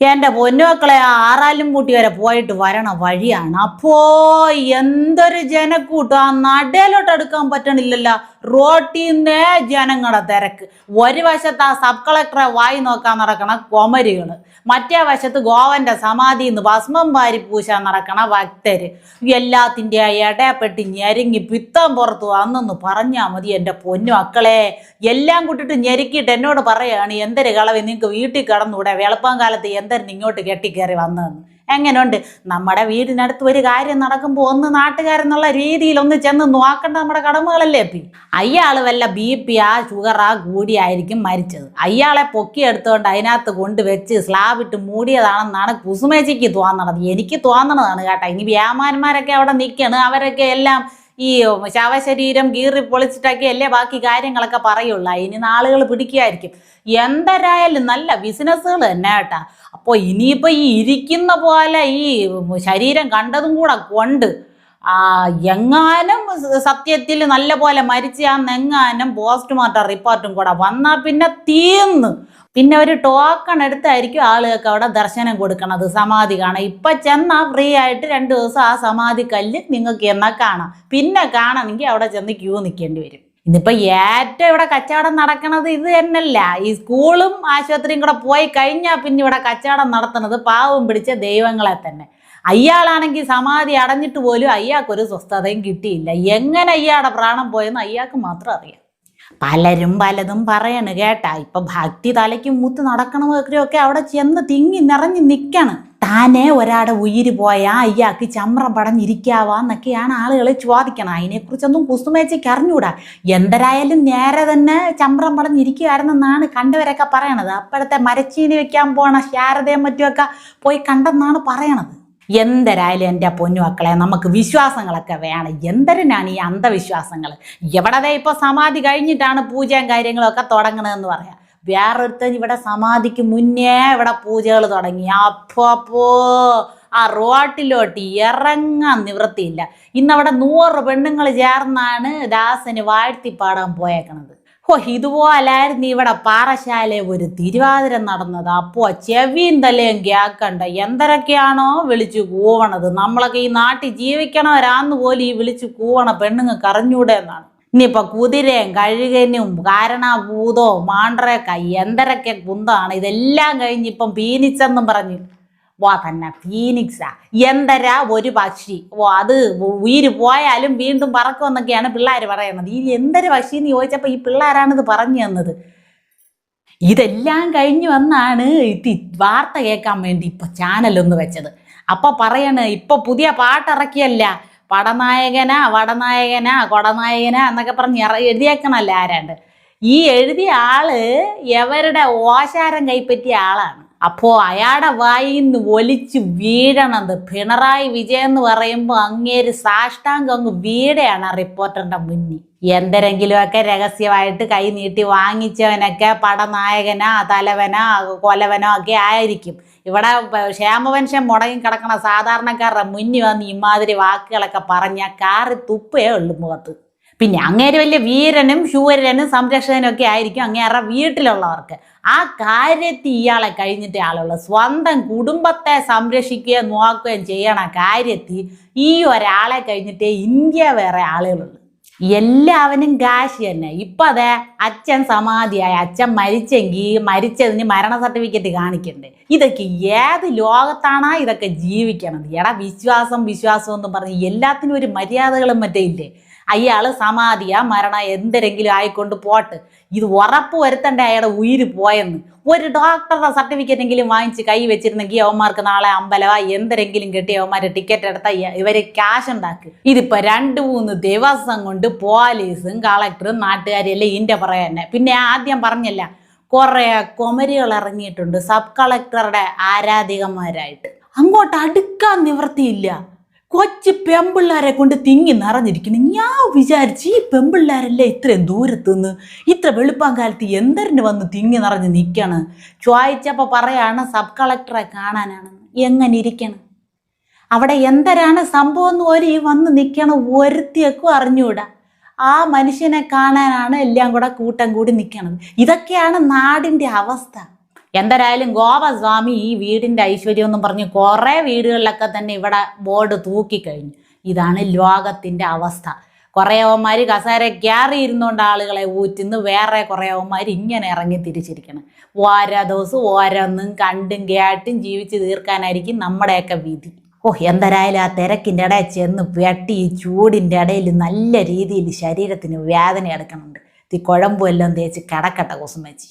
എന്റെ പൊന്നുമക്കളെ ആറാലും കൂട്ടി വരെ പോയിട്ട് വരണ വഴിയാണ്. അപ്പോ എന്തൊരു ജനക്കൂട്ടം? ആ നടയിലോട്ട് എടുക്കാൻ പറ്റണില്ലല്ലോ. റോട്ടിന്നേ ജനങ്ങളുടെ തിരക്ക്. ഒരു വശത്ത് ആ സബ് കളക്ടറെ വായി നോക്കാൻ നടക്കണ കൊമരുകൾ മറ്റേ വശത്ത് ഗോവന്റെ സമാധി നിന്ന് ഭസ്മം വാരി പൂശാൻ നടക്കണ ഭക്തര്. എല്ലാത്തിന്റെ ഇടയപ്പെട്ട് ഞെരുങ്ങി പിത്തം പുറത്തു വന്നെന്ന് പറഞ്ഞാൽ മതി എന്റെ പൊന്നു മക്കളെ. എല്ലാം കൂട്ടിട്ട് ഞെരുക്കിയിട്ട് എന്നോട് പറയാണ് എന്തൊരു കളവ് നിങ്ങൾക്ക് വീട്ടിൽ കിടന്നൂടെ? വെളുപ്പം കാലത്ത് എന്തൊരു ഇങ്ങോട്ട് കെട്ടിക്കയറി വന്നതെന്ന്? എങ്ങനെയുണ്ട് നമ്മുടെ വീടിനടുത്ത് ഒരു കാര്യം നടക്കുമ്പോൾ ഒന്ന് നാട്ടുകാരെന്നുള്ള രീതിയിൽ ഒന്ന് ചെന്ന് നോക്കേണ്ട നമ്മുടെ കടമകളല്ലേ പി? അയാൾ വല്ല ബി പി ആ ഷുഗർ ആ കൂടിയായിരിക്കും മരിച്ചത്. അയാളെ പൊക്കിയെടുത്തുകൊണ്ട് അതിനകത്ത് കൊണ്ടുവച്ച് സ്ലാബ് ഇട്ട് മൂടിയതാണെന്നാണ് കുസുമേച്ചിക്ക് തോന്നണത്. എനിക്ക് തോന്നണതാണ് കേട്ടോ. ഇനി വ്യാമാന്മാരൊക്കെ അവിടെ നിൽക്കണം അവരൊക്കെ എല്ലാം ഈ ശവശരീരം ഗീറി പൊളിച്ചിട്ടാക്കിയല്ലേ ബാക്കി കാര്യങ്ങളൊക്കെ പറയുള്ളൂ. ഇനി നാളുകൾ പിടിക്കുകയായിരിക്കും എന്തരായാലും നല്ല ബിസിനസ്സുകൾ തന്നെ കേട്ടാ. അപ്പോൾ ഇനിയിപ്പോൾ ഈ ഇരിക്കുന്ന പോലെ ഈ ശരീരം കണ്ടതും കൂടെ കൊണ്ട് എങ്ങാനും സത്യത്തിൽ നല്ല പോലെ മരിച്ച ആ നെങ്ങാനും പോസ്റ്റ്മോർട്ടം റിപ്പോർട്ടും കൂടെ വന്നാൽ പിന്നെ തീർന്ന്. പിന്നെ ഒരു ടോക്കൺ എടുത്തായിരിക്കും ആളുകൾക്ക് അവിടെ ദർശനം കൊടുക്കണത് സമാധി കാണാം ഇപ്പൊ ചെന്നാ ഫ്രീ ആയിട്ട് രണ്ട് ദിവസം ആ സമാധി കല്ല് നിങ്ങൾക്ക് എന്നാ കാണാം. പിന്നെ കാണണമെങ്കിൽ അവിടെ ചെന്ന് ക്യൂ നിൽക്കേണ്ടി വരും. ഇന്നിപ്പോ ഏറ്റവും ഇവിടെ കച്ചവടം നടക്കണത് ഇത് തന്നെയല്ല. ഈ സ്കൂളും ആശുപത്രിയും കൂടെ പോയി കഴിഞ്ഞാൽ പിന്നെ ഇവിടെ കച്ചവടം നടത്തുന്നത് പാവം പിടിച്ച ദൈവങ്ങളെ തന്നെ. അയാളാണെങ്കിൽ സമാധി അടഞ്ഞിട്ട് പോലും അയാൾക്കൊരു സ്വസ്ഥതയും കിട്ടിയില്ല. എങ്ങനെ അയാളുടെ പ്രാണം പോയെന്ന് അയാൾക്ക് മാത്രം അറിയാം. പലരും പലതും പറയണ് കേട്ടാ. ഇപ്പൊ ഭക്തി തലയ്ക്ക് മൂത്ത് നടക്കണമൊക്കെ അവിടെ ചെന്ന് തിങ്ങി നിറഞ്ഞു നിൽക്കണം. താനെ ഒരാടെ ഉയിര് പോയാ അയ്യാക്ക് ചമ്രം പടഞ്ഞിരിക്കാവാന്നൊക്കെയാണ് ആളുകൾ ചോദിക്കണം അതിനെക്കുറിച്ചൊന്നും കുസുമേച്ചയ്ക്ക് അറിഞ്ഞൂടാ. എന്തരായാലും നേരെ തന്നെ ചമ്രം പടഞ്ഞിരിക്കുകയായിരുന്നെന്നാണ് കണ്ടവരൊക്കെ പറയണത്. അപ്പോഴത്തെ മരച്ചീനി വെക്കാൻ പോണ ശാരദയും മറ്റുമൊക്കെ പോയി കണ്ടെന്നാണ് പറയണത്. എന്തരായാലും എന്റെ പൊന്നു മക്കളെ നമുക്ക് വിശ്വാസങ്ങളൊക്കെ വേണം. എന്തരനാണ് ഈ അന്ധവിശ്വാസങ്ങൾ എവിടെ ഇപ്പോൾ സമാധി കഴിഞ്ഞിട്ടാണ് പൂജയും കാര്യങ്ങളൊക്കെ തുടങ്ങണതെന്ന് പറയാം. വേറൊരുത്തൻ ഇവിടെ സമാധിക്ക് മുന്നേ ഇവിടെ പൂജകൾ തുടങ്ങി. അപ്പോ ആ റോട്ടിലോട്ട് ഇറങ്ങാൻ നിവൃത്തിയില്ല. ഇന്നവിടെ നൂറ് പെണ്ണുങ്ങൾ ചേർന്നാണ് ദാസന് വാഴ്ത്തിപ്പാടാൻ പോയേക്കണത്. ഓ ഇതുപോലായിരുന്നു ഇവിടെ പാറശാല ഒരു തിരുവാതിര നടന്നത്. അപ്പോ ചെവിയും തലയും കേക്കണ്ട എന്തരൊക്കെയാണോ വിളിച്ചു കൂവണത്? നമ്മളൊക്കെ ഈ നാട്ടിൽ ജീവിക്കണവരാന്ന് പോലും ഈ വിളിച്ചു കൂവണ പെണ്ണുങ്ങൾക്ക് അറിഞ്ഞൂടെ എന്നാണ്. ഇനിയിപ്പൊ കുതിരയും കഴുകനും കാരണഭൂതവും മാണ്ടരക്ക എന്തരൊക്കെ കുന്താണ് ഇതെല്ലാം കഴിഞ്ഞ് ഇപ്പം പീനിച്ചെന്നും പറഞ്ഞു വാ തന്നെ ഫീനിക്സാ. എന്തരാ ഒരു പക്ഷി? ഓ അത് ഉയിര് പോയാലും വീണ്ടും പറക്കുമെന്നൊക്കെയാണ് പിള്ളേർ പറയുന്നത്. ഈ എന്തൊരു പക്ഷി എന്ന് ചോദിച്ചപ്പോൾ ഈ പിള്ളേരാണിത് പറഞ്ഞു തന്നത്. ഇതെല്ലാം കഴിഞ്ഞു വന്നാണ് വാർത്ത കേൾക്കാൻ വേണ്ടി ഇപ്പൊ ചാനലൊന്ന് വെച്ചത്. അപ്പൊ പറയണ് ഇപ്പൊ പുതിയ പാട്ടിറക്കിയല്ല. പടനായകനാ വടനായകനാ കൊടനായകനാ എന്നൊക്കെ പറഞ്ഞ് എഴുതിയേക്കണല്ല ആരാണ്ട്. ഈ എഴുതിയ ആൾ എവരുടെ ഓശാരം കൈപ്പറ്റിയ ആളാണ്. അപ്പോ അയാളുടെ വായിന്ന് ഒലിച്ച് വീഴണത് പിണറായി വിജയൻ എന്ന് പറയുമ്പോൾ അങ്ങേര് സാഷ്ടാംഗം അങ്ങ് വീടെയാണ് ആ റിപ്പോർട്ടറിന്റെ മുന്നിൽ. എന്തെങ്കിലുമൊക്കെ രഹസ്യമായിട്ട് കൈ നീട്ടി വാങ്ങിച്ചവനൊക്കെ പടനായകനാ തലവനാ കൊലവനോ ഒക്കെ ആയിരിക്കും. ഇവിടെ ക്ഷേമപെൻഷൻ മുടങ്ങി കിടക്കണ സാധാരണക്കാരുടെ മുന്നിൽ വന്ന് ഇമാതിരി വാക്കുകളൊക്കെ പറഞ്ഞ കാറി തുപ്പേ ഉള്ളു മുഖത്ത്. പിന്നെ അങ്ങേര് വലിയ വീരനും ശൂരനും സംരക്ഷകനും ഒക്കെ ആയിരിക്കും അങ്ങേറെ വീട്ടിലുള്ളവർക്ക്. ആ കാര്യത്തിൽ ഇയാളെ കഴിഞ്ഞിട്ടേ ആളുള്ളൂ. സ്വന്തം കുടുംബത്തെ സംരക്ഷിക്കുകയും നോക്കുകയും ചെയ്യണ കാര്യത്തിൽ ഈ ഒരാളെ കഴിഞ്ഞിട്ടേ ഇന്ത്യ വേറെ ആളുകളുള്ളൂ. എല്ലാവനും കാശ് തന്നെ. ഇപ്പൊ അതെ അച്ഛൻ സമാധിയായ. അച്ഛൻ മരിച്ചെങ്കിൽ മരിച്ചതിന് മരണ സർട്ടിഫിക്കറ്റ് കാണിക്കണ്ടേ. ഇതൊക്കെ ഏത് ലോകത്താണാ ഇതൊക്കെ ജീവിക്കണത്? എടാ വിശ്വാസം വിശ്വാസം എന്ന് പറഞ്ഞ് എല്ലാത്തിനും ഒരു മര്യാദകളും മറ്റേ ഇല്ലേ? അയാൾ സമാധിയ മരണ എന്തെങ്കിലും ആയിക്കൊണ്ട് പോട്ട്. ഇത് ഉറപ്പ് വരുത്തണ്ടേ അയാളുടെ ഉയിര് പോയെന്ന്. ഒരു ഡോക്ടറുടെ സർട്ടിഫിക്കറ്റ് എങ്കിലും വാങ്ങിച്ച് കൈ വെച്ചിരുന്നെങ്കിൽ അവന്മാർക്ക് നാളെ അമ്പലവ. എന്തെങ്കിലും കിട്ടി അവന്മാരെ ടിക്കറ്റ് എടുത്ത ഇവർ ക്യാഷ് ഉണ്ടാക്കി. ഇതിപ്പോ രണ്ട് മൂന്ന് ദിവസം കൊണ്ട് പോലീസും കളക്ടറും നാട്ടുകാരും എല്ലാം ഇന്റെ പറയാൻ തന്നെ. പിന്നെ ആദ്യം പറഞ്ഞല്ല കുറെ കൊമരികൾ ഇറങ്ങിയിട്ടുണ്ട് സബ് കളക്ടറുടെ ആരാധികന്മാരായിട്ട്. അങ്ങോട്ട് അടുക്കാൻ നിവൃത്തിയില്ല. കൊച്ചു പെമ്പിള്ളാരെ കൊണ്ട് തിങ്ങി നിറഞ്ഞിരിക്കുന്നു. ഞാൻ വിചാരിച്ച് ഈ പെമ്പിള്ളാരല്ലേ ഇത്രയും ദൂരത്ത് നിന്ന് ഇത്ര വെളുപ്പം കാലത്ത് എന്തരന് വന്ന് തിങ്ങി നിറഞ്ഞ് നിൽക്കാണ്? ചോദിച്ചപ്പോൾ പറയാണ് സബ് കളക്ടറെ കാണാനാണെന്ന് എങ്ങനെ ഇരിക്കണം? അവിടെ എന്തരാണ് സംഭവം എന്ന് ഒരു ഈ വന്ന് നിൽക്കണ ഒരുത്തിയൊക്കെ അറിഞ്ഞുകൂടാ ആ മനുഷ്യനെ കാണാനാണ് എല്ലാം കൂടെ കൂട്ടം കൂടി നിൽക്കണത്. ഇതൊക്കെയാണ് നാടിന്റെ അവസ്ഥ. എന്തായാലും ഗോപസ്വാമി ഈ വീടിന്റെ ഐശ്വര്യം എന്നും പറഞ്ഞ് കുറേ വീടുകളിലൊക്കെ തന്നെ ഇവിടെ ബോർഡ് തൂക്കിക്കഴിഞ്ഞു. ഇതാണ് ലോകത്തിന്റെ അവസ്ഥ. കുറേ അവന്മാർ കസേര കയറി ഇരുന്നുകൊണ്ട് ആളുകളെ ഊറ്റുന്നു. വേറെ കുറേ അവന്മാർ ഇങ്ങനെ ഇറങ്ങി തിരിച്ചിരിക്കണം. ഓരോ ദിവസവും ഓരോന്നും കണ്ടും കേട്ടും ജീവിച്ച് തീർക്കാനായിരിക്കും നമ്മുടെയൊക്കെ വിധി. ഓ എന്തായാലും ആ തിരക്കിന്റെ ഇടയിൽ ചെന്ന് വെട്ടി ചൂടിന്റെ ഇടയിൽ നല്ല രീതിയിൽ ശരീരത്തിന് വേദന എടുക്കുന്നുണ്ട് ഈ കുഴമ്പുമെല്ലാം തേച്ച് കിടക്കട്ടെ കുസുമച്ചി.